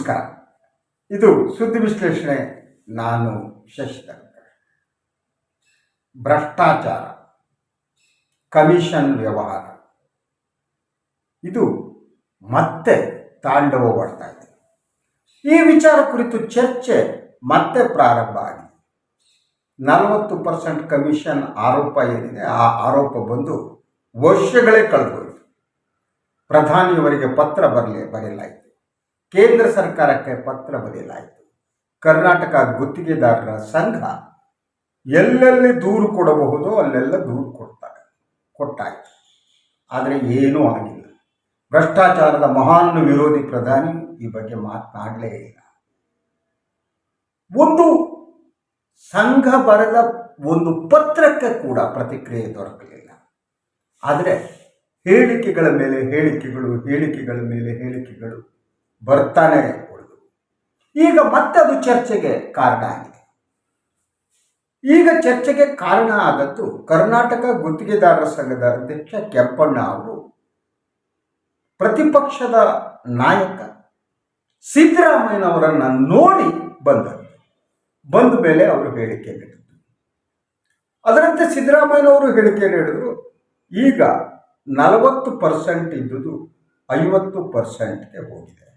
ನಮಸ್ಕಾರ. ಇದು ಸುದ್ದಿ ವಿಶ್ಲೇಷಣೆ. ನಾನು ಶಶಿಧರ್ ಭ್ರಷ್ಟಾಚಾರ. ಕಮಿಷನ್ ವ್ಯವಹಾರ. ಇದು ಮತ್ತೆ ತಾಂಡವವಾಡ್ತಾ ಇದೆ. ಈ ವಿಚಾರ ಕುರಿತು ಚರ್ಚೆ ಮತ್ತೆ ಪ್ರಾರಂಭ ಆಗಿದೆ. ನಲವತ್ತು ಪರ್ಸೆಂಟ್ ಕಮಿಷನ್ ಆರೋಪ ಏನಿದೆ, ಆ ಆರೋಪ ಬಂದು ವರ್ಷಗಳೇ ಕಳೆದೋಯ್ತು ಪ್ರಧಾನಿಯವರಿಗೆ ಪತ್ರ ಬರಲಿ ಬರೆಯಲಾಯಿತು. ಕೇಂದ್ರ ಸರ್ಕಾರಕ್ಕೆ ಪತ್ರ ಬರೆಯಲಾಯಿತು. ಕರ್ನಾಟಕ ಗುತ್ತಿಗೆದಾರರ ಸಂಘ ಎಲ್ಲೆಲ್ಲಿ ದೂರು ಕೊಡಬಹುದೋ ಅಲ್ಲೆಲ್ಲ ದೂರು ಕೊಡ್ತಾರೆ ಕೊಟ್ಟಾಯಿತು. ಆದರೆ ಏನೂ ಆಗಿಲ್ಲ. ಭ್ರಷ್ಟಾಚಾರದ ಮಹಾನ್ ವಿರೋಧಿ ಪ್ರಧಾನಿ ಈ ಬಗ್ಗೆ ಮಾತನಾಡಲೇ ಇಲ್ಲ. ಒಂದು ಸಂಘ ಬರೆದ ಒಂದು ಪತ್ರಕ್ಕೆ ಕೂಡ ಪ್ರತಿಕ್ರಿಯೆ ದೊರಕಲಿಲ್ಲ. ಆದರೆ ಹೇಳಿಕೆಗಳ ಮೇಲೆ ಹೇಳಿಕೆಗಳು, ಹೇಳಿಕೆಗಳ ಮೇಲೆ ಹೇಳಿಕೆಗಳು ಬರ್ತಾನೆ ಉಳಿದು ಈಗ ಮತ್ತೆ ಅದು ಚರ್ಚೆಗೆ ಕಾರಣ ಆಗಿದೆ. ಈಗ ಚರ್ಚೆಗೆ ಕಾರಣ ಆದದ್ದು ಕರ್ನಾಟಕ ಗುತ್ತಿಗೆದಾರರ ಸಂಘದ ಅಧ್ಯಕ್ಷ ಕೆಂಪಣ್ಣ ಅವರು, ಪ್ರತಿಪಕ್ಷದ ನಾಯಕ ಸಿದ್ದರಾಮಯ್ಯನವರನ್ನು ನೋಡಿ ಬಂದರು. ಬಂದ ಮೇಲೆ ಅವರು ಹೇಳಿಕೆ ನೀಡಿದರು. ಅದರಂತೆ ಸಿದ್ದರಾಮಯ್ಯನವರು ಹೇಳಿಕೆ ನೀಡಿದ್ರು, ಈಗ ನಲವತ್ತು ಪರ್ಸೆಂಟ್ ಇದ್ದುದು ಐವತ್ತು ಪರ್ಸೆಂಟ್ಗೆ ಹೋಗಿದೆ.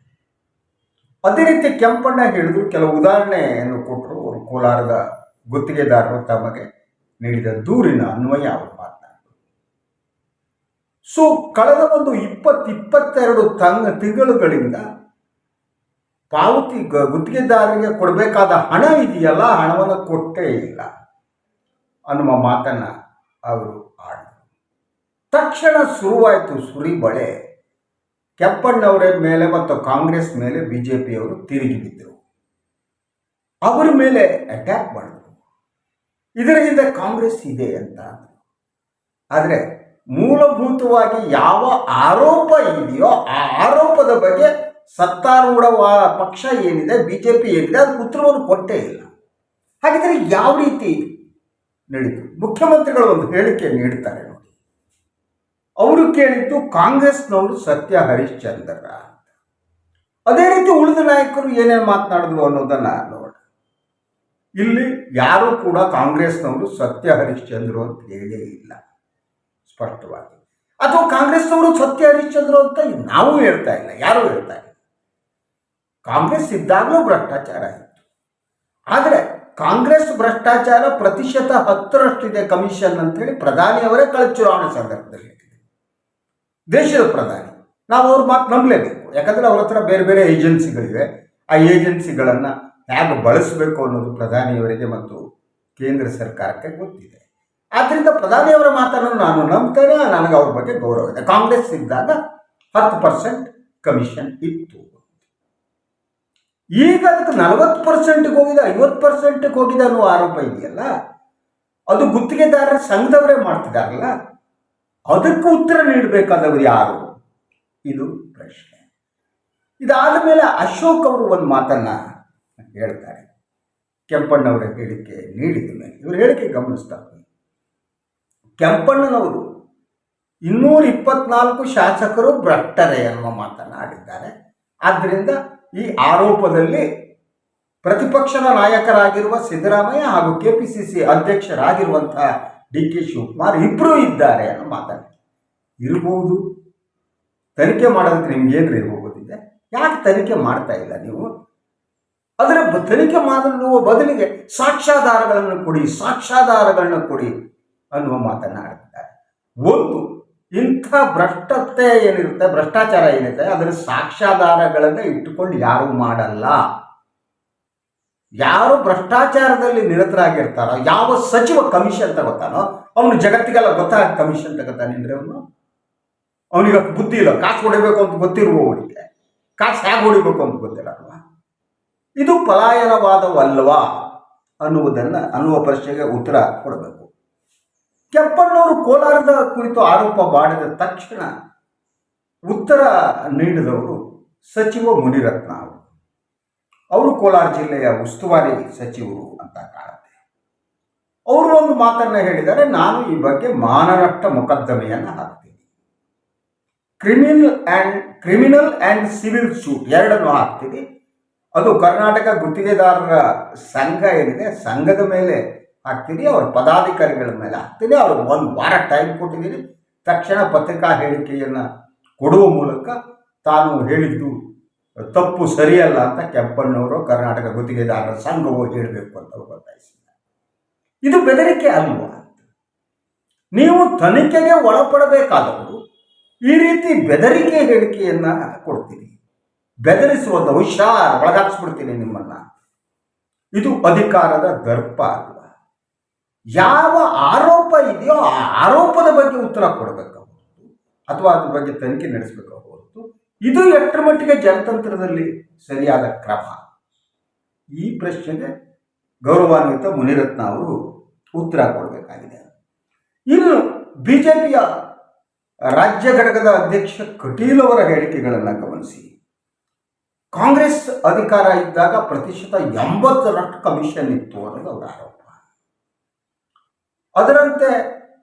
ಅದೇ ರೀತಿ ಕೆಂಪಣ್ಣ ಹಿಡಿದು ಕೆಲವು ಉದಾಹರಣೆಯನ್ನು ಕೊಟ್ಟರು ಅವರು ಕೋಲಾರದ ಗುತ್ತಿಗೆದಾರರು ತಮಗೆ ನೀಡಿದ ದೂರಿನ ಅನ್ವಯ ಅವರು ಮಾತನಾಡಿದರು. ಸೊ ಕಳೆದ ಒಂದು ಇಪ್ಪತ್ತು, ಇಪ್ಪತ್ತೆರಡು ತಂಗ, ತಿಂಗಳುಗಳಿಂದ ಪಾವತಿ ಗುತ್ತಿಗೆದಾರರಿಗೆ ಕೊಡಬೇಕಾದ ಹಣ ಇದೆಯಲ್ಲ, ಹಣವನ್ನು ಕೊಟ್ಟೇ ಇಲ್ಲ ಅನ್ನುವ ಮಾತನ್ನು ಅವರು ಆಡಿದರು. ತಕ್ಷಣ ಶುರುವಾಯಿತು ಸುರಿಬಳೆ. ಕೆಂಪಣ್ಣವರ ಮೇಲೆ ಮತ್ತು ಕಾಂಗ್ರೆಸ್ ಮೇಲೆ ಬಿ ಜೆ ಪಿಯವರು ತಿರುಗಿ ಬಿದ್ದರು. ಅವರ ಮೇಲೆ ಅಟ್ಯಾಕ್ ಮಾಡಿದರು. ಇದರಿಂದ ಕಾಂಗ್ರೆಸ್ ಇದೆ ಅಂತ ಆದರೆ. ಮೂಲಭೂತವಾಗಿ ಯಾವ ಆರೋಪ ಇದೆಯೋ ಆ ಆರೋಪದ ಬಗ್ಗೆ ಸತ್ತಾರೂಢ ಪಕ್ಷ ಏನಿದೆ ಬಿ ಜೆ ಪಿ ಏನಿದೆ ಅದಕ್ಕೆ ಉತ್ತರವನ್ನು ಕೊಟ್ಟೇ ಇಲ್ಲ. ಹಾಗಿದ್ರೆ ಯಾವ ರೀತಿ ನಡೀತು? ಮುಖ್ಯಮಂತ್ರಿಗಳು ಒಂದು ಹೇಳಿಕೆ ನೀಡ್ತಾರೆ. ನೋಡಿ ಅವರು ಕೇಳಿದ್ದು ಕಾಂಗ್ರೆಸ್ನವರು ಸತ್ಯ ಹರಿಶ್ಚಂದ್ರ ಅದೇ ರೀತಿ ಉಳಿದ ನಾಯಕರು ಏನೇನು ಮಾತನಾಡಿದ್ರು ಅನ್ನೋದನ್ನ ನೋಡ. ಇಲ್ಲಿ ಯಾರೂ ಕೂಡ ಕಾಂಗ್ರೆಸ್ನವರು ಸತ್ಯ ಹರಿಶ್ಚಂದ್ರ ಅಂತ ಹೇಳೇ ಇಲ್ಲ. ಸ್ಪಷ್ಟವಾಗಿ. ಅಥವಾ ಕಾಂಗ್ರೆಸ್ನವರು ಸತ್ಯ ಹರಿಶ್ಚಂದ್ರ ಅಂತ ನಾವು ಹೇಳ್ತಾ ಇಲ್ಲ, ಯಾರೂ ಹೇಳ್ತಾ ಇಲ್ಲ. ಕಾಂಗ್ರೆಸ್ ಇದ್ದಾಗಲೂ ಭ್ರಷ್ಟಾಚಾರ ಇತ್ತು. ಆದರೆ ಕಾಂಗ್ರೆಸ್ ಭ್ರಷ್ಟಾಚಾರ ಪ್ರತಿಶತ ಹತ್ತರಷ್ಟಿದೆ ಕಮಿಷನ್ ಅಂತೇಳಿ ಪ್ರಧಾನಿಯವರೇ ಕಳೆದ ಚುನಾವಣೆ ಸಂದರ್ಭದಲ್ಲಿ. ದೇಶದ ಪ್ರಧಾನಿ. ನಾವು ಅವ್ರ ಮಾತು ನಂಬಲೇಬೇಕು. ಯಾಕಂದರೆ ಅವ್ರ ಹತ್ರ ಬೇರೆ ಬೇರೆ ಏಜೆನ್ಸಿಗಳಿವೆ. ಆ ಏಜೆನ್ಸಿಗಳನ್ನು ಹೇಗೆ ಬಳಸಬೇಕು ಅನ್ನೋದು ಪ್ರಧಾನಿಯವರಿಗೆ ಮತ್ತು ಕೇಂದ್ರ ಸರ್ಕಾರಕ್ಕೆ ಗೊತ್ತಿದೆ. ಆದ್ದರಿಂದ ಪ್ರಧಾನಿಯವರ ಮಾತನ್ನು ನಾನು ನಂಬ್ತೇನೆ. ನನಗೆ ಅವ್ರ ಬಗ್ಗೆ ಗೌರವ ಇದೆ. ಕಾಂಗ್ರೆಸ್ ಇದ್ದಾಗ ಹತ್ತು ಪರ್ಸೆಂಟ್ ಕಮಿಷನ್ ಇತ್ತು. ಈಗ ಅದಕ್ಕೆ ನಲವತ್ತು ಪರ್ಸೆಂಟ್ಗೆ ಹೋಗಿದೆ, ಐವತ್ತು ಪರ್ಸೆಂಟ್ಗೆ ಹೋಗಿದೆ ಅನ್ನೋ ಆರೋಪ ಇದೆಯಲ್ಲ? ಅದು ಗುತ್ತಿಗೆದಾರರ ಸಂಘದವರೇ ಮಾಡ್ತಿದಾರಲ್ಲ? ಅದಕ್ಕೆ ಉತ್ತರ ನೀಡಬೇಕಾದವರು ಯಾರು? ಇದು ಪ್ರಶ್ನೆ. ಇದಾದ ಮೇಲೆ ಅಶೋಕ್ ಅವರು ಒಂದು ಮಾತನ್ನ ಹೇಳ್ತಾರೆ. ಕೆಂಪಣ್ಣವರ ಹೇಳಿಕೆ ನೀಡಿದ ಮೇಲೆ. ಇವರು ಹೇಳಿಕೆ ಗಮನಿಸ್ತಾ. ಕೆಂಪಣ್ಣನವರು ಇನ್ನೂರ ಇಪ್ಪತ್ನಾಲ್ಕು ಶಾಸಕರು ಭ್ರಷ್ಟರೆ ಅನ್ನುವ ಮಾತನ್ನು ಆಡಿದ್ದಾರೆ. ಆದ್ದರಿಂದ ಈ ಆರೋಪದಲ್ಲಿ ಪ್ರತಿಪಕ್ಷದ ನಾಯಕರಾಗಿರುವ ಸಿದ್ದರಾಮಯ್ಯ ಹಾಗೂ ಕೆ ಪಿ ಸಿ ಸಿ ಅಧ್ಯಕ್ಷರಾಗಿರುವಂತಹ ಡಿ ಕೆ ಶಿವಕುಮಾರ್ ಇಬ್ಬರೂ ಇದ್ದಾರೆ ಅನ್ನೋ ಮಾತಾಡಿ ಇರ್ಬೋದು. ತನಿಖೆ ಮಾಡೋದಕ್ಕೆ ನಿಮ್ಗೆ ಏನು ಹೋಗೋದಿದೆ ಯಾಕೆ ತನಿಖೆ ಮಾಡ್ತಾ ಇಲ್ಲ ನೀವು? ಅದರ ತನಿಖೆ ಮಾಡಲು ಬದಲಿಗೆ ಸಾಕ್ಷ್ಯಾಧಾರಗಳನ್ನು ಕೊಡಿ ಸಾಕ್ಷ್ಯಾಧಾರಗಳನ್ನು ಕೊಡಿ ಅನ್ನುವ ಮಾತನ್ನು ಆಡ್ತಿದ್ದಾರೆ. ಒಂದು, ಇಂಥ ಭ್ರಷ್ಟತೆ ಏನಿರುತ್ತೆ, ಭ್ರಷ್ಟಾಚಾರ ಏನಿರುತ್ತೆ, ಅದರ ಸಾಕ್ಷ್ಯಾಧಾರಗಳನ್ನು ಇಟ್ಟುಕೊಂಡು ಯಾರೂ ಮಾಡಲ್ಲ. ಯಾರು ಭ್ರಷ್ಟಾಚಾರದಲ್ಲಿ ನಿರತರಾಗಿರ್ತಾರೋ, ಯಾವ ಸಚಿವ ಕಮಿಷನ್ ತಗೋತಾನೋ, ಅವನು ಜಗತ್ತಿಗೆಲ್ಲ ಗೊತ್ತಾಗ ಕಮಿಷನ್ ತಗೋತಾನೆ ಅಂದ್ರೆ ಅವನು? ಅವನಿಗೆ ಬುದ್ಧಿ ಇಲ್ಲ. ಕಾಸು ಹೊಡಿಬೇಕು ಅಂತ ಗೊತ್ತಿರುವ ಅವನಿಗೆ. ಕಾಸು ಹೇಗೆ ಹೊಡಿಬೇಕು ಅಂತ ಗೊತ್ತಿರಲ್ವಾ? ಇದು ಪಲಾಯನವಾದವಲ್ವಾ ಅನ್ನುವುದನ್ನು ಅನ್ನುವ ಪ್ರಶ್ನೆಗೆ ಉತ್ತರ ಕೊಡಬೇಕು. ಕೆಂಪಣ್ಣವರು ಕೋಲಾರದ ಕುರಿತು ಆರೋಪ ಮಾಡಿದ ತಕ್ಷಣ ಉತ್ತರ ನೀಡಿದವರು ಸಚಿವ ಮುನಿರತ್ನ ಅವರು. ಅವರು ಕೋಲಾರ ಜಿಲ್ಲೆಯ ಉಸ್ತುವಾರಿ ಸಚಿವರು ಅಂತ ಕಾಣುತ್ತೆ. ಅವರು ಒಂದು ಮಾತನ್ನು ಹೇಳಿದರೆ ನಾನು ಈ ಬಗ್ಗೆ ಮಾನನಷ್ಟ ಮೊಕದ್ದಮೆಯನ್ನು ಹಾಕ್ತೀನಿ. Criminal and criminal and civil suit ಎರಡನ್ನು ಹಾಕ್ತೀನಿ. ಅದು ಕರ್ನಾಟಕ ಗುತ್ತಿಗೆದಾರರ ಸಂಘ ಏನಿದೆ, ಸಂಘದ ಮೇಲೆ ಹಾಕ್ತೀನಿ, ಅವ್ರ ಪದಾಧಿಕಾರಿಗಳ ಮೇಲೆ ಹಾಕ್ತೀನಿ. ಅವ್ರಿಗೆ ಒಂದು ವಾರ ಟೈಮ್ ಕೊಟ್ಟಿದ್ದೀನಿ. ತಕ್ಷಣ ಪತ್ರಿಕಾ ಹೇಳಿಕೆಯನ್ನು ಕೊಡುವ ಮೂಲಕ ತಾನು ಹೇಳಿದ್ದು ತಪ್ಪು ಸರಿಯಲ್ಲ ಅಂತ ಕೆಂಪಣ್ಣವರು ಕರ್ನಾಟಕ ಗುತ್ತಿಗೆದಾರರ ಸಂಘವು ಹೇಳಬೇಕು ಅಂತ ಒತ್ತಾಯಿಸಿದ್ದಾರೆ. ಇದು ಬೆದರಿಕೆ ಅಲ್ವಾ ನೀವು ತನಿಖೆಗೆ ಒಳಪಡಬೇಕಾದವರು ಈ ರೀತಿ ಬೆದರಿಕೆ ಹೇಳಿಕೆಯನ್ನು ಕೊಡ್ತೀರಿ ಬೆದರಿಸುವಂತ ಹುಷಾರ್ ಒಳಗಾಕ್ಸ್ಬಿಡ್ತೀನಿ ನಿಮ್ಮನ್ನ ಇದು ಅಧಿಕಾರದ ದರ್ಪ ಅಲ್ವಾ? ಯಾವ ಆರೋಪ ಇದೆಯೋ ಆ ಆರೋಪದ ಬಗ್ಗೆ ಉತ್ತರ ಕೊಡಬೇಕು ಅಥವಾ ಅದ್ರ ಬಗ್ಗೆ ತನಿಖೆ ನಡೆಸಬೇಕು ಇದು ಎಷ್ಟರ ಮಟ್ಟಿಗೆ ಜನತಂತ್ರದಲ್ಲಿ ಸರಿಯಾದ ಕ್ರಮ? ಈ ಪ್ರಶ್ನೆಗೆ ಗೌರವಾನ್ವಿತ ಮುನಿರತ್ನ ಅವರು ಉತ್ತರ ಕೊಡಬೇಕಾಗಿದೆ. ಇನ್ನು ಬಿಜೆಪಿಯ ರಾಜ್ಯ ಘಟಕದ ಅಧ್ಯಕ್ಷ ಕಟೀಲ್ ಅವರ ಹೇಳಿಕೆಗಳನ್ನು ಗಮನಿಸಿ. ಕಾಂಗ್ರೆಸ್ ಅಧಿಕಾರ ಇದ್ದಾಗ ಪ್ರತಿಶತ ಎಂಬತ್ತರಷ್ಟು ಕಮಿಷನ್ ಇತ್ತು ಅನ್ನೋದು ಅವರ ಆರೋಪ. ಅದರಂತೆ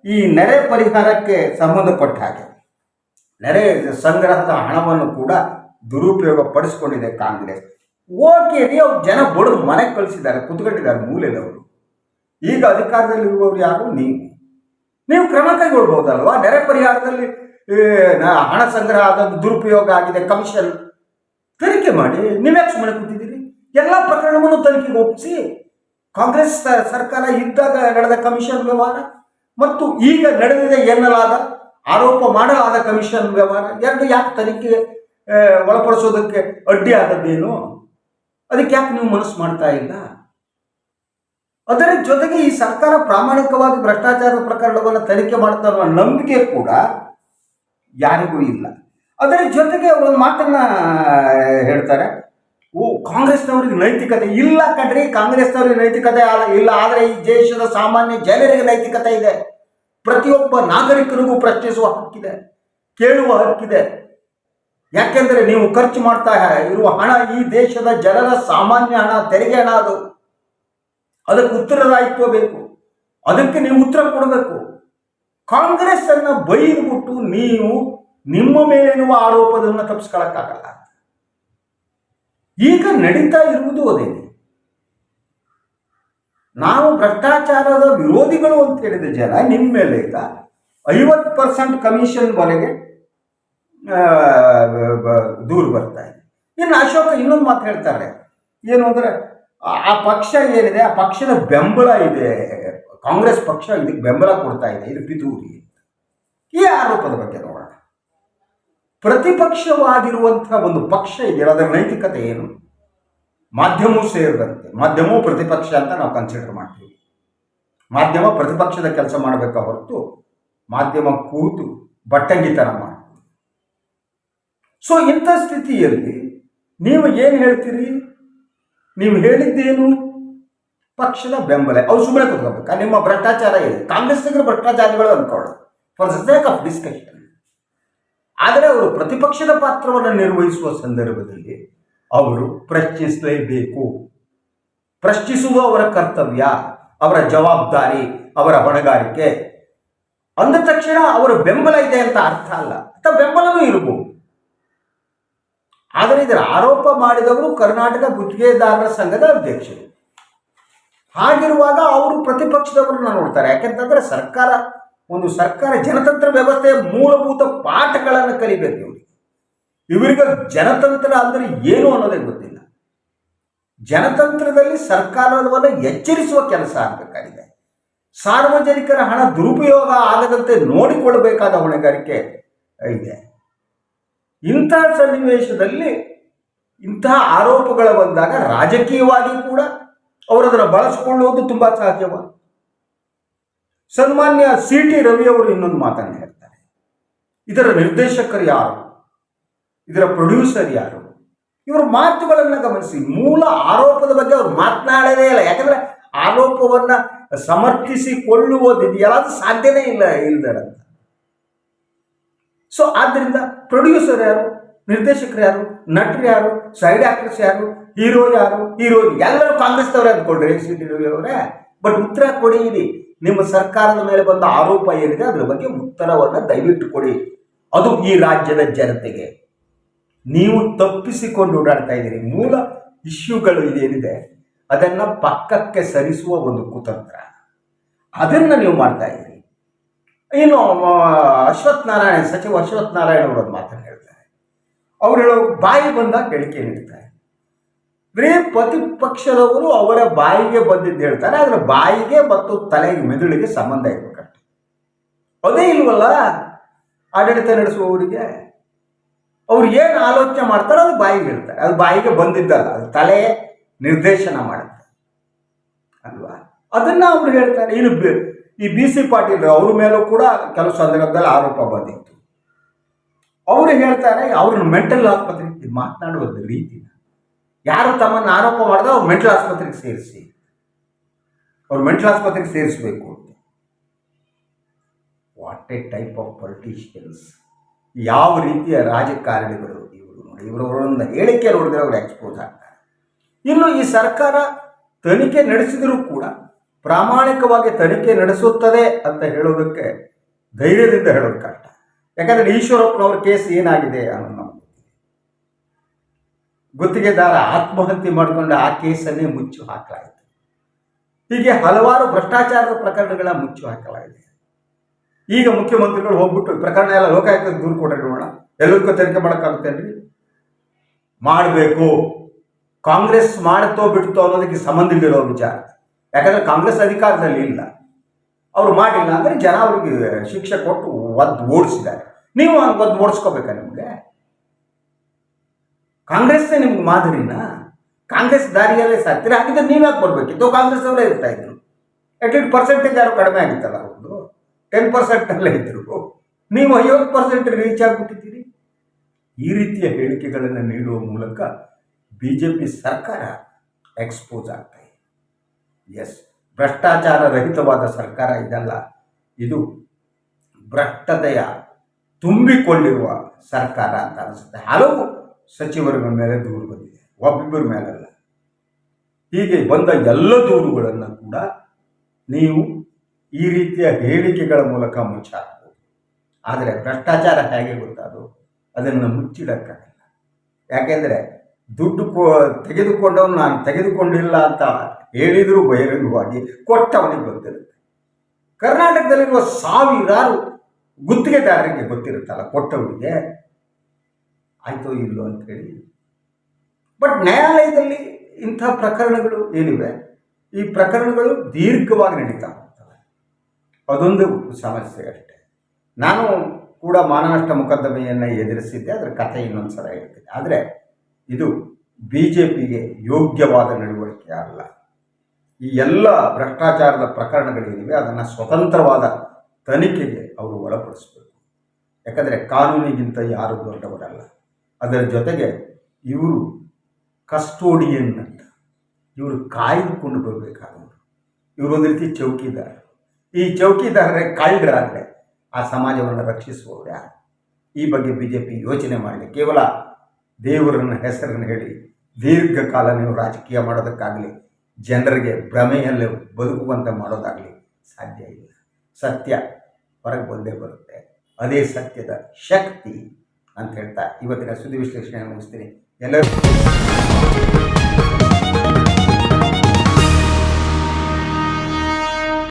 ಈ ನೆರೆ ಪರಿಹಾರಕ್ಕೆ ಸಂಬಂಧಪಟ್ಟ ಹಾಗೆ ನೆರೆ ಸಂಗ್ರಹದ ಹಣವನ್ನು ಕೂಡ ದುರುಪಯೋಗ ಪಡಿಸ್ಕೊಂಡಿದೆ ಕಾಂಗ್ರೆಸ್. ಓಕೆ ರೀ, ಅವ್ರು ಜನ ಬಡದು ಮನೆಗೆ ಕಳಿಸಿದ್ದಾರೆ, ಕುತ್ಕೊಂಡಿದ್ದಾರೆ ಮೂಲೆಯವರು. ಈಗ ಅಧಿಕಾರದಲ್ಲಿರುವವರು ಯಾರು? ನೀವು. ನೀವು ಕ್ರಮ ಕೈಗೊಳ್ಬಹುದಲ್ವಾ ನೆರೆ ಪರಿಹಾರದಲ್ಲಿ ಹಣ ಸಂಗ್ರಹ ಆದದ್ದು ದುರುಪಯೋಗ ಆಗಿದೆ, ಕಮಿಷನ್. ತನಿಖೆ ಮಾಡಿ ನೀವ್ಯಾಕೆ ಸುಮ್ಮನೆ ಕೂತಿದ್ದೀರಿ? ಎಲ್ಲ ಪ್ರಕರಣವನ್ನು ತನಿಖೆಗೆ ಒಪ್ಪಿಸಿ. ಕಾಂಗ್ರೆಸ್ ಸರ್ಕಾರ ಇದ್ದಾಗ ನಡೆದ ಕಮಿಷನ್ ವ್ಯವಹಾರ. ಮತ್ತು ಈಗ ನಡೆದಿದೆ ಎನ್ನಲಾದ ಆರೋಪ ಮಾಡಲಾದ ಕಮಿಷನ್ ವ್ಯವಹಾರ ಎರಡು ಯಾಕೆ ತನಿಖೆ ಒಳಪಡಿಸೋದಕ್ಕೆ ಅಡ್ಡಿ ಆದದ್ದೇನು? ಅದಕ್ಕೆ ಯಾಕೆ ನೀವು ಮನಸ್ಸು ಮಾಡ್ತಾ ಇಲ್ಲ? ಅದರ ಜೊತೆಗೆ ಈ ಸರ್ಕಾರ ಪ್ರಾಮಾಣಿಕವಾಗಿ ಭ್ರಷ್ಟಾಚಾರದ ಪ್ರಕರಣವನ್ನು ತನಿಖೆ ಮಾಡ್ತಾ ಇರುವ ನಂಬಿಕೆ ಕೂಡ ಯಾರಿಗೂ ಇಲ್ಲ. ಅದರ ಜೊತೆಗೆ ಒಂದು ಮಾತನ್ನ ಹೇಳ್ತಾರೆ. ಓ, ಕಾಂಗ್ರೆಸ್ನವ್ರಿಗೆ ನೈತಿಕತೆ ಇಲ್ಲ ಕಣ್ರಿ. ಕಾಂಗ್ರೆಸ್ನವ್ರಿಗೆ ನೈತಿಕತೆ ಇಲ್ಲ. ಆದರೆ ಈ ದೇಶದ ಸಾಮಾನ್ಯ ಜನರಿಗೆ ನೈತಿಕತೆ ಇದೆ. ಪ್ರತಿಯೊಬ್ಬ ನಾಗರಿಕನಿಗೂ ಪ್ರಶ್ನಿಸುವ ಹಕ್ಕಿದೆ, ಕೇಳುವ ಹಕ್ಕಿದೆ. ಯಾಕೆಂದರೆ ನೀವು ಖರ್ಚು ಮಾಡ್ತಾ ಇರುವ ಹಣ ಈ ದೇಶದ ಜನರ ಸಾಮಾನ್ಯ ಹಣ, ತೆರಿಗೆ ಹಣ ಅದು. ಅದಕ್ಕೆ ಉತ್ತರದಾಯಿತ್ವ ಬೇಕು. ಅದಕ್ಕೆ ನೀವು ಉತ್ತರ ಕೊಡಬೇಕು. ಕಾಂಗ್ರೆಸ್ ಅನ್ನ ಬೈದ್ಬಿಟ್ಟು ನೀವು ನಿಮ್ಮ ಮೇಲಿರುವ ಆರೋಪದನ್ನು ತಪ್ಪಿಸ್ಕೊಳಕ್ಕಾಗಲ್ಲ. ಈಗ ನಡೀತಾ ಇರುವುದು ಅದೇನೆ. ನಾವು ಭ್ರಷ್ಟಾಚಾರದ ವಿರೋಧಿಗಳು ಅಂತ ಹೇಳಿದ ಜನ ನಿಮ್ಮ ಮೇಲೆ ಈಗ ಐವತ್ತು ಪರ್ಸೆಂಟ್ ಕಮಿಷನ್ ವರೆಗೆ ದೂರು ಬರ್ತಾ ಇದೆ. ಇನ್ನು ಅಶೋಕ ಇನ್ನೊಂದು ಮಾತು ಹೇಳ್ತಾರೆ. ಏನು ಅಂದರೆ, ಆ ಪಕ್ಷ ಏನಿದೆ, ಆ ಪಕ್ಷದ ಬೆಂಬಲ ಇದೆ, ಕಾಂಗ್ರೆಸ್ ಪಕ್ಷ ಇದಕ್ಕೆ ಬೆಂಬಲ ಕೊಡ್ತಾ ಇದೆ, ಇದು ಪಿತೂರಿ ಈ ಆರೋಪದ ಬಗ್ಗೆ ನೋಡೋಣ. ಪ್ರತಿಪಕ್ಷವಾಗಿರುವಂಥ ಒಂದು ಪಕ್ಷ ಇದೆಯಲ್ಲ ಅದರ ನೈತಿಕತೆ ಏನು? ಮಾಧ್ಯಮವೂ ಸೇರಿದಂತೆ, ಮಾಧ್ಯಮವೂ ಪ್ರತಿಪಕ್ಷ ಅಂತ ನಾವು ಕನ್ಸಿಡರ್ ಮಾಡ್ತೀವಿ. ಮಾಧ್ಯಮ ಪ್ರತಿಪಕ್ಷದ ಕೆಲಸ ಮಾಡಬೇಕ ಹೊರತು ಮಾಧ್ಯಮ ಕೂತು ಬಟ್ಟಂಗಿತನ ಮಾಡಿ ಸೊ ಇಂಥ ಸ್ಥಿತಿಯಲ್ಲಿ ನೀವು ಏನು ಹೇಳ್ತೀರಿ? ನೀವು ಹೇಳಿದ್ದೇನು? ಪಕ್ಷದ ಬೆಂಬಲ. ಅವ್ರು ಸುಮ್ಮನೆ ಕೂತ್ಕೋಬೇಕಾ ನಿಮ್ಮ ಭ್ರಷ್ಟಾಚಾರ ಇದೆ. ಕಾಂಗ್ರೆಸ್ಸಿಗರು ಭ್ರಷ್ಟಾಚಾರಿಗಳು ಅನ್ಕೊಳ್ಳೋದು for the sake of discussion ಆದರೆ ಅವರು ಪ್ರತಿಪಕ್ಷದ ಪಾತ್ರವನ್ನು ನಿರ್ವಹಿಸುವ ಸಂದರ್ಭದಲ್ಲಿ ಅವರು ಪ್ರಶ್ನಿಸಲೇಬೇಕು. ಪ್ರಶ್ನಿಸುವ ಅವರ ಕರ್ತವ್ಯ, ಅವರ ಜವಾಬ್ದಾರಿ, ಅವರ ಹೊಣೆಗಾರಿಕೆ. ಅಂದ ತಕ್ಷಣ ಅವರ ಬೆಂಬಲ ಇದೆ ಅಂತ ಅರ್ಥ ಅಲ್ಲ. ಅಂತ ಬೆಂಬಲವೂ ಇರಬಹುದು ಆದರೆ ಇದರ ಆರೋಪ ಮಾಡಿದವರು ಕರ್ನಾಟಕ ಗುತ್ತಿಗೆದಾರರ ಸಂಘದ ಅಧ್ಯಕ್ಷರು. ಹಾಗಿರುವಾಗ ಅವರು ಪ್ರತಿಪಕ್ಷದವರನ್ನ ನೋಡ್ತಾರೆ. ಯಾಕೆಂತಂದ್ರೆ ಸರ್ಕಾರ, ಒಂದು ಸರ್ಕಾರ ಜನತಂತ್ರ ವ್ಯವಸ್ಥೆಯ ಮೂಲಭೂತ ಪಾಠಗಳನ್ನು ಕಲಿಬೇಕು. ಇವ್ರಿಗೆ ಜನತಂತ್ರ ಅಂದರೆ ಏನು ಅನ್ನೋದೇ ಗೊತ್ತಿಲ್ಲ. ಜನತಂತ್ರದಲ್ಲಿ ಸರ್ಕಾರವನ್ನು ಎಚ್ಚರಿಸುವ ಕೆಲಸ ಆಗಬೇಕಾಗಿದೆ. ಸಾರ್ವಜನಿಕರ ಹಣ ದುರುಪಯೋಗ ಆಗದಂತೆ ನೋಡಿಕೊಳ್ಳಬೇಕಾದ ಹೊಣೆಗಾರಿಕೆ ಇದೆ. ಇಂತಹ ಸನ್ನಿವೇಶದಲ್ಲಿ ಇಂತಹ ಆರೋಪಗಳು ಬಂದಾಗ ರಾಜಕೀಯವಾಗಿ ಕೂಡ ಅವರದನ್ನು ಬಳಸಿಕೊಳ್ಳುವುದು ತುಂಬ ಸಹಜವ. ಸನ್ಮಾನ್ಯ ಸಿ ಟಿ ರವಿ ಅವರು ಇನ್ನೊಂದು ಮಾತನ್ನು ಹೇಳ್ತಾರೆ. ಇದರ ನಿರ್ದೇಶಕರು ಯಾರು? ಇದರ ಪ್ರೊಡ್ಯೂಸರ್ ಯಾರು? ಇವರ ಮಾತುಗಳನ್ನು ಗಮನಿಸಿ. ಮೂಲ ಆರೋಪದ ಬಗ್ಗೆ ಅವ್ರು ಮಾತನಾಡೋದೇ ಇಲ್ಲ. ಯಾಕಂದ್ರೆ ಆರೋಪವನ್ನು ಸಮರ್ಥಿಸಿಕೊಳ್ಳುವುದಿದೆಯಲ್ಲ ಅದು ಸಾಧ್ಯನೇ ಇಲ್ಲ ಇಲ್ದರಂತ ಸೊ ಆದ್ದರಿಂದ ಪ್ರೊಡ್ಯೂಸರ್ ಯಾರು? ನಿರ್ದೇಶಕರು ಯಾರು? ನಟರು ಯಾರು? ಸೈಡ್ ಆಕ್ಟರ್ಸ್ ಯಾರು? ಹೀರೋ ಯಾರು? ಹೀರೋಯಿನ್ ಎಲ್ಲರೂ ಕಾಂಗ್ರೆಸ್ನವರೇ ಅಂದ್ಕೊಂಡ್ರೆ ಸಿ ಅವರೇ. ಬಟ್ ಉತ್ತರ ಕೊಡಿ ಇಲ್ಲಿ. ನಿಮ್ಮ ಸರ್ಕಾರದ ಮೇಲೆ ಬಂದ ಆರೋಪ ಏನಿದೆ, ಅದರ ಬಗ್ಗೆ ಉತ್ತರವನ್ನು ದಯವಿಟ್ಟು ಕೊಡಿ. ಅದು ಈ ರಾಜ್ಯದ ಜನತೆಗೆ. ನೀವು ತಪ್ಪಿಸಿಕೊಂಡು ಓಡಾಡ್ತಾ ಇದ್ದೀರಿ. ಮೂಲ ಇಶ್ಯೂಗಳು ಇದೇನಿದೆ, ಅದನ್ನು ಪಕ್ಕಕ್ಕೆ ಸರಿಸುವ ಒಂದು ಕುತಂತ್ರ. ಅದನ್ನು ನೀವು ಮಾಡ್ತಾ ಇದ್ದೀರಿ. ಇನ್ನು ಅಶ್ವಥ್ ನಾರಾಯಣ ಸಚಿವ ಅಶ್ವಥ್ ನಾರಾಯಣ ಅವರು ಒಂದು ಮಾತನ್ನು ಹೇಳ್ತಾರೆ. ಅವ್ರು ಹೇಳೋ ಬಾಯಿ ಬಂದಾಗ ಹೇಳಿಕೆ ನೀಡ್ತಾರೆ. ಬರೀ ಪ್ರತಿಪಕ್ಷದವರು ಅವರ ಬಾಯಿಗೆ ಬಂದಿದ್ದು ಹೇಳ್ತಾರೆ ಅದರ ಬಾಯಿಗೆ ಮತ್ತು ತಲೆಗೆ ಮೆದುಳಿಗೆ ಸಂಬಂಧ ಇರಬೇಕಂತೆ ಅದೇ ಇಲ್ವಲ್ಲ, ಆಡಳಿತ ನಡೆಸುವವರಿಗೆ? ಅವ್ರು ಏನು ಆಲೋಚನೆ ಮಾಡ್ತಾರೋ ಅದು ಬಾಯಿಗೆ ಹೇಳ್ತಾರೆ ಅದು ಬಾಯಿಗೆ ಬಂದಿದ್ದಲ್ಲ, ಅದು ತಲೆ ನಿರ್ದೇಶನ ಮಾಡುತ್ತೆ. ಅಲ್ವಾ? ಅದನ್ನ ಅವ್ರು ಹೇಳ್ತಾರೆ. ಇನ್ನು ಈ ಬಿ ಸಿ ಪಾಟೀಲ್ ಅವ್ರ ಮೇಲೂ ಕೂಡ ಕೆಲವು ಸಂದರ್ಭದಲ್ಲಿ ಆರೋಪ ಬಂದಿತ್ತು. ಅವರು ಹೇಳ್ತಾರೆ, ಅವ್ರನ್ನ ಮೆಂಟಲ್ ಆಸ್ಪತ್ರೆಗೆ ಮಾತನಾಡುವ ರೀತಿನ ಯಾರು ತಮ್ಮನ್ನು ಆರೋಪ ಮಾಡಿದ್ರೆ ಅವ್ರು ಮೆಂಟಲ್ ಆಸ್ಪತ್ರೆಗೆ ಸೇರಿಸಿ. ಅವ್ರು ಮೆಂಟಲ್ ಆಸ್ಪತ್ರೆಗೆ ಸೇರಿಸಬೇಕು what a type of politicians ಯಾವ ರೀತಿಯ ರಾಜಕಾರಣಿಗಳು ಇವರು ನೋಡಿ ಇವರವರೊಂದು ಹೇಳಿಕೆ ನೋಡಿದ್ರೆ ಅವರು ಎಕ್ಸ್ಪೋಸ್ ಆಗ್ತಾರೆ. ಇನ್ನು ಈ ಸರ್ಕಾರ ತನಿಖೆ ನಡೆಸಿದರೂ ಕೂಡ ಪ್ರಾಮಾಣಿಕವಾಗಿ ತನಿಖೆ ನಡೆಸುತ್ತದೆ ಅಂತ ಹೇಳೋದಕ್ಕೆ ಧೈರ್ಯದಿಂದ ಹೇಳೋದು ಕಷ್ಟ. ಯಾಕಂದರೆ ಈಶ್ವರಪ್ಪನವ್ರ ಕೇಸ್ ಏನಾಗಿದೆ ಅನ್ನೋದು. ಗುತ್ತಿಗೆದಾರ ಆತ್ಮಹತ್ಯೆ ಮಾಡಿಕೊಂಡು ಆ ಕೇಸನ್ನೇ ಮುಚ್ಚು ಹಾಕಲಾಯಿತು. ಹೀಗೆ ಹಲವಾರು ಭ್ರಷ್ಟಾಚಾರದ ಪ್ರಕರಣಗಳ ಮುಚ್ಚು ಹಾಕಲಾಗಿದೆ. ಈಗ ಮುಖ್ಯಮಂತ್ರಿಗಳು ಹೋಗ್ಬಿಟ್ಟು ಪ್ರಕರಣ ಎಲ್ಲ ಲೋಕಾಯುಕ್ತ ದೂರು ಕೊಡ್ರಿ ನೋಡೋಣ. ಎಲ್ಲರಿಗೂ ತನಿಖೆ ಮಾಡೋಕ್ಕಾಗುತ್ತೇನ್ರಿ ಮಾಡಬೇಕು. ಕಾಂಗ್ರೆಸ್ ಮಾಡುತ್ತೋ ಬಿಡ್ತೋ ಅನ್ನೋದಕ್ಕೆ ಸಂಬಂಧ ಇಲ್ಲಿರೋ ವಿಚಾರ. ಯಾಕಂದ್ರೆ ಕಾಂಗ್ರೆಸ್ ಅಧಿಕಾರದಲ್ಲಿ ಇಲ್ಲ. ಅವ್ರು ಮಾಡಿಲ್ಲ ಅಂದರೆ ಜನ ಅವ್ರಿಗೆ ಶಿಕ್ಷೆ ಕೊಟ್ಟು ಒದ್ದು ಓಡಿಸಿದ್ದಾರೆ. ನೀವು ಒದ್ದು ಓಡಿಸ್ಕೋಬೇಕಾ ನಿಮಗೆ? ಕಾಂಗ್ರೆಸ್ಸೇ ನಿಮ್ಗೆ ಮಾದರಿನಾ? ಕಾಂಗ್ರೆಸ್ ದಾರಿಯಲ್ಲೇ ಸಾಕ್ತೀರಿ? ಹಾಗಿದ್ರೆ ನೀವ್ಯಾಕೆ ಬರ್ಬೇಕಿತ್ತು ಕಾಂಗ್ರೆಸ್ ಅವರೇ ಇರ್ತಾ ಇದ್ರು. ಅಟ್ಲೀಸ್ಟ್ ಪರ್ಸೆಂಟೇಜ್ ಯಾರು ಕಡಿಮೆ ಆಗಿತ್ತಲ್ಲ ಅವ್ರದ್ದು ಟೆನ್ ಪರ್ಸೆಂಟ್ ಅಲ್ಲೇ ಇದ್ರು. ನೀವು ಐವತ್ತು ಪರ್ಸೆಂಟ್ ರೀಚ್ ಆಗಿಬಿಟ್ಟಿದ್ದೀರಿ. ಈ ರೀತಿಯ ಹೇಳಿಕೆಗಳನ್ನು ನೀಡುವ ಮೂಲಕ ಬಿ ಜೆ ಪಿ ಸರ್ಕಾರ ಎಕ್ಸ್ಪೋಸ್ ಆಗ್ತಾ ಇದೆ. ಎಸ್ ಭ್ರಷ್ಟಾಚಾರ ರಹಿತವಾದ ಸರ್ಕಾರ ಇದಲ್ಲ. ಇದು ಭ್ರಷ್ಟತೆಯ ತುಂಬಿಕೊಂಡಿರುವ ಸರ್ಕಾರ ಅಂತ ಅನಿಸುತ್ತೆ. ಹಲವು ಸಚಿವರ ಮೇಲೆ ದೂರು ಬಂದಿದೆ. ಒಬ್ಬಿಬ್ಬರ ಮೇಲಲ್ಲ. ಹೀಗೆ ಬಂದ ಎಲ್ಲ ದೂರುಗಳನ್ನು ಕೂಡ ನೀವು ಈ ರೀತಿಯ ಹೇಳಿಕೆಗಳ ಮೂಲಕ ಮುಚ್ಚಾಕಬಹುದು ಆದರೆ ಭ್ರಷ್ಟಾಚಾರ ಹೇಗೆ ಗೊತ್ತಾದು ಅದನ್ನು ಮುಚ್ಚಿಡಕ್ಕಾಗಲ್ಲ. ಯಾಕೆಂದರೆ ದುಡ್ಡು ಕೊ, ತೆಗೆದುಕೊಂಡವನು ನಾನು ತೆಗೆದುಕೊಂಡಿಲ್ಲ ಅಂತ ಹೇಳಿದರೂ ಬಹಿರಂಗವಾಗಿ ಕೊಟ್ಟವನಿಗೆ ಗೊತ್ತಿರುತ್ತೆ. ಕರ್ನಾಟಕದಲ್ಲಿರುವ ಸಾವಿರಾರು ಗುತ್ತಿಗೆದಾರರಿಗೆ ಗೊತ್ತಿರುತ್ತಲ್ಲ ಕೊಟ್ಟವರಿಗೆ. ಆಯಿತೋ ಇಲ್ಲೋ ಅಂತೇಳಿ ಬಟ್ ನ್ಯಾಯಾಲಯದಲ್ಲಿ ಇಂಥ ಪ್ರಕರಣಗಳು ಏನಿವೆ? ಈ ಪ್ರಕರಣಗಳು ದೀರ್ಘವಾಗಿ ನಡೀತಾ ಹೋಗ್ತವೆ ಅದೊಂದು ಸಮಸ್ಯೆ ಅಷ್ಟೇ. ನಾನು ಕೂಡ ಮಾನನಷ್ಟ ಮೊಕದ್ದಮೆಯನ್ನು ಎದುರಿಸಿದ್ದೆ, ಅದರ ಕಥೆ ಇನ್ನೊಂದು ಸಲ ಹೇಳ್ತೀನಿ. ಆದರೆ ಇದು ಬಿ ಜೆ ಪಿಗೆ ಯೋಗ್ಯವಾದ ನಡವಳಿಕೆ ಅಲ್ಲ. ಈ ಎಲ್ಲ ಭ್ರಷ್ಟಾಚಾರದ ಪ್ರಕರಣಗಳೇನಿವೆ, ಅದನ್ನು ಸ್ವತಂತ್ರವಾದ ತನಿಖೆಗೆ ಅವರು ಒಳಪಡಿಸಬೇಕು. ಯಾಕಂದರೆ ಕಾನೂನಿಗಿಂತ ಯಾರು ದೊಡ್ಡವರಲ್ಲ. ಅದರ ಜೊತೆಗೆ ಇವರು ಕಸ್ಟೋಡಿಯನ್ ಅಂತ. ಇವರು ಕಾಯ್ದುಕೊಂಡು ಬರಬೇಕಾದವರು. ಒಂದು ರೀತಿ ಚೌಕಿದಾರ. ಈ ಚೌಕಿದಾರರೇ ಕಳ್ಳರಾದರೆ ಆ ಸಮಾಜವನ್ನು ರಕ್ಷಿಸುವವರು ಯಾರು? ಈ ಬಗ್ಗೆ ಬಿ ಜೆ ಪಿ ಯೋಚನೆ ಮಾಡಲಿ. ಕೇವಲ ದೇವರನ್ನ ಹೆಸರನ್ನು ಹೇಳಿ ದೀರ್ಘಕಾಲ ನೀವು ರಾಜಕೀಯ ಮಾಡೋದಕ್ಕಾಗಲಿ, ಜನರಿಗೆ ಭ್ರಮೆಯಲ್ಲಿ ಬದುಕುವಂತೆ ಮಾಡೋದಾಗಲಿ ಸಾಧ್ಯ ಇಲ್ಲ. ಸತ್ಯ ಹೊರಗೆ ಬಂದೇ ಬರುತ್ತೆ. ಅದೇ ಸತ್ಯದ ಶಕ್ತಿ ಅಂತ ಹೇಳ್ತಾ ಇವತ್ತಿನ ಸುದ್ದಿ ವಿಶ್ಲೇಷಣೆ ಮುಗಿಸ್ತೀನಿ. ಎಲ್ಲರೂ